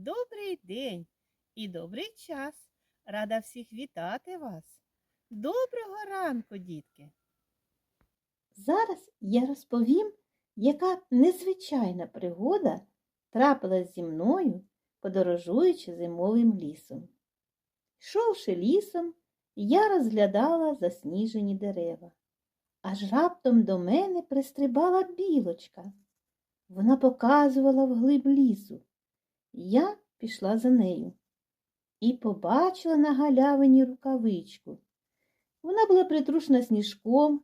Добрий день і добрий час. Рада всіх вітати вас. Доброго ранку, дітки! Зараз я розповім, яка незвичайна пригода трапилась зі мною, подорожуючи зимовим лісом. Йшовши лісом, я розглядала засніжені дерева. Аж раптом до мене пристрибала білочка. Вона показувала вглиб лісу. Я пішла за нею і побачила на галявині рукавичку. Вона була притрушена сніжком,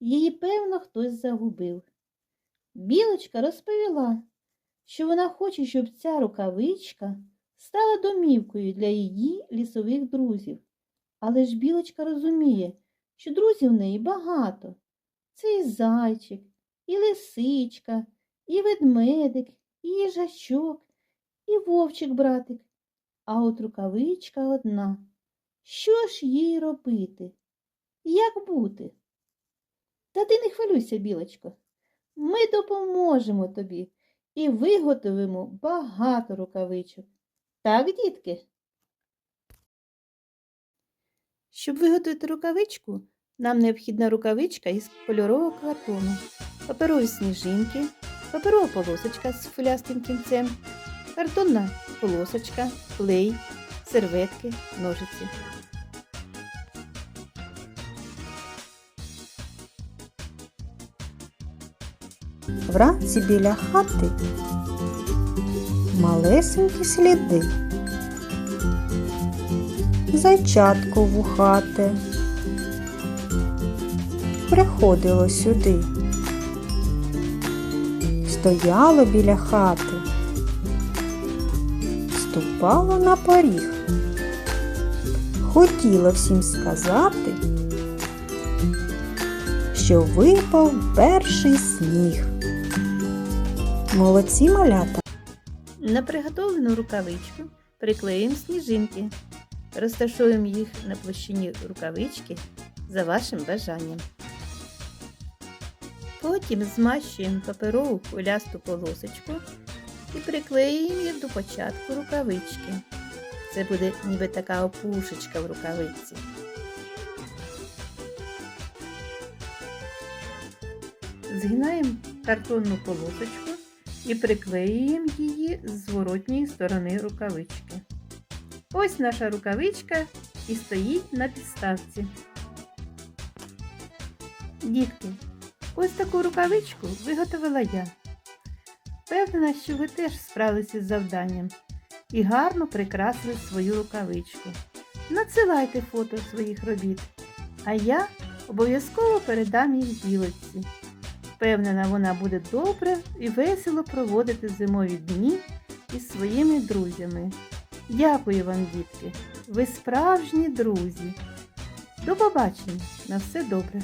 Її, певно, хтось загубив. Білочка розповіла, що вона хоче, щоб ця рукавичка стала домівкою для її лісових друзів. Але ж білочка розуміє, що друзів в неї багато. Це і зайчик, і лисичка, і ведмедик, і їжачок, і вовчик братик. А от рукавичка одна. Що ж їй робити? Як бути? Та ти не хвилюйся, білочко. Ми допоможемо тобі і виготовимо багато рукавичок. Так, дітки? Щоб виготовити рукавичку, нам необхідна рукавичка із кольорового картону, паперові сніжинки, паперова полосочка з фулястим кінцем, картонна полосочка, клей, серветки, ножиці. Вранці біля хати малесенькі сліди. Зайчатко вухате приходило сюди, стояло біля хати, ступало на поріг, хотіло всім сказати, що випав перший сніг. Молодці малята. На приготовлену рукавичку приклеїмо сніжинки. Розташуємо їх на площині рукавички за вашим бажанням. Потім змащуємо паперову кулясту полосочку і приклеюємо їх до початку рукавички. Це буде ніби така опушечка в рукавиці. Згинаємо картонну полосочку і приклеюємо її з зворотньої сторони рукавички. Ось наша рукавичка і стоїть на підставці. Дітки, ось таку рукавичку виготовила я. Впевнена, що ви теж справилися з завданням і гарно прикрасили свою рукавичку. Надсилайте фото своїх робіт, а я обов'язково передам їх білочці. Впевнена, вона буде добре і весело проводити зимові дні із своїми друзями. Дякую вам, дітки! Ви справжні друзі. До побачення! На все добре!